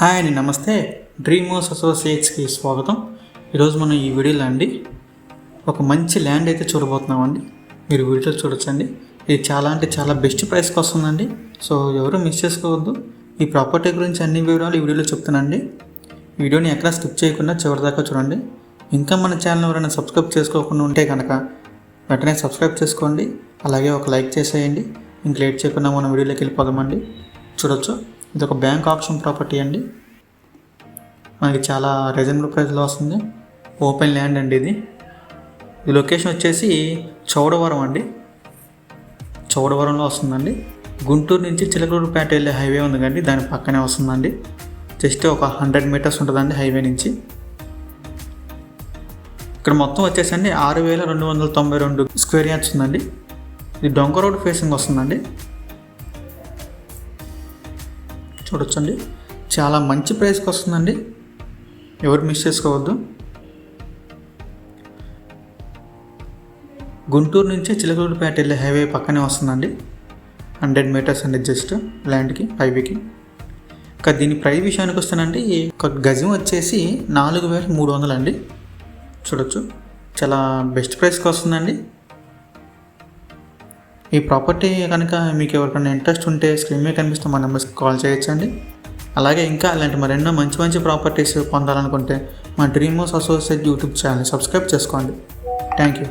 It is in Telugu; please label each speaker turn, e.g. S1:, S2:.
S1: హాయ్ అండి నమస్తే. డ్రీమోస్ అసోసియేట్స్కి స్వాగతం. ఈరోజు మనం ఈ వీడియోలో అండి ఒక మంచి ల్యాండ్ అయితే చూడబోతున్నామండి. మీరు వీడియో చూడొచ్చండి. ఇది చాలా అంటే చాలా బెస్ట్ ప్రైస్కి వస్తుందండి సో ఎవరు మిస్ చేసుకోవద్దు. ఈ ప్రాపర్టీ గురించి అన్ని వివరాలు ఈ వీడియోలో చెప్తానండి. వీడియోని ఎక్కడా స్కిప్ చేయకుండా చివరిదాకా చూడండి. ఇంకా మన ఛానల్ ఎవరైనా సబ్స్క్రైబ్ చేసుకోకుండా ఉంటే కనుక వెంటనే సబ్స్క్రైబ్ చేసుకోండి. అలాగే ఒక లైక్ చేసేయండి. ఇంక లేట్ చేయకుండా మన వీడియోలోకి వెళ్ళిపోదామండి. చూడొచ్చు. ఇది ఒక బ్యాంక్ ఆప్షన్ ప్రాపర్టీ అండి. మనకి చాలా రీజనబుల్ ప్రైస్లో వస్తుంది. ఓపెన్ ల్యాండ్ అండి ఇది. ఈ లొకేషన్ వచ్చేసి చౌడవరం అండి. చౌడవరంలో వస్తుందండి. గుంటూరు నుంచి చిలకలూరుపేట వెళ్ళే హైవే ఉంది కండి దాని పక్కనే వస్తుందండి. జస్ట్ ఒక హండ్రెడ్ మీటర్స్ ఉంటుందండి హైవే నుంచి. ఇక్కడ మొత్తం వచ్చేసండి ఆరు వేల రెండు వందల తొంభై రెండు స్క్వేర్ యార్డ్స్ ఉందండి. ఇది డొంక రోడ్ ఫేసింగ్ వస్తుందండి. చూడొచ్చండి. చాలా మంచి ప్రైస్కి వస్తుందండి ఎవరు మిస్ చేసుకోవద్దు. గుంటూరు నుంచి చిలకలూరుపేట వెళ్ళే హైవే పక్కనే వస్తుందండి. హండ్రెడ్ మీటర్స్ అండి జస్ట్ ల్యాండ్కి హైవేకి. ఇంకా దీని ప్రైస్ విషయానికి వస్తానండి ఒక గజం వచ్చేసి నాలుగు వేల మూడు వందలు అండి చూడొచ్చు. చాలా బెస్ట్ ప్రైస్కి వస్తుందండి ఈ ప్రాపర్టీ కనుక మీకు ఎవరికైనా ఇంట్రెస్ట్ ఉంటే స్క్రీన్ మీద కనిపిస్తే మా నెంబర్స్కి కాల్ చేయొచ్చండి. అలాగే ఇంకా అలాంటి మరెన్నో మంచి మంచి ప్రాపర్టీస్ పొందాలనుకుంటే మా dream house associate YouTube channel subscribe చేసుకోండి. Thank you.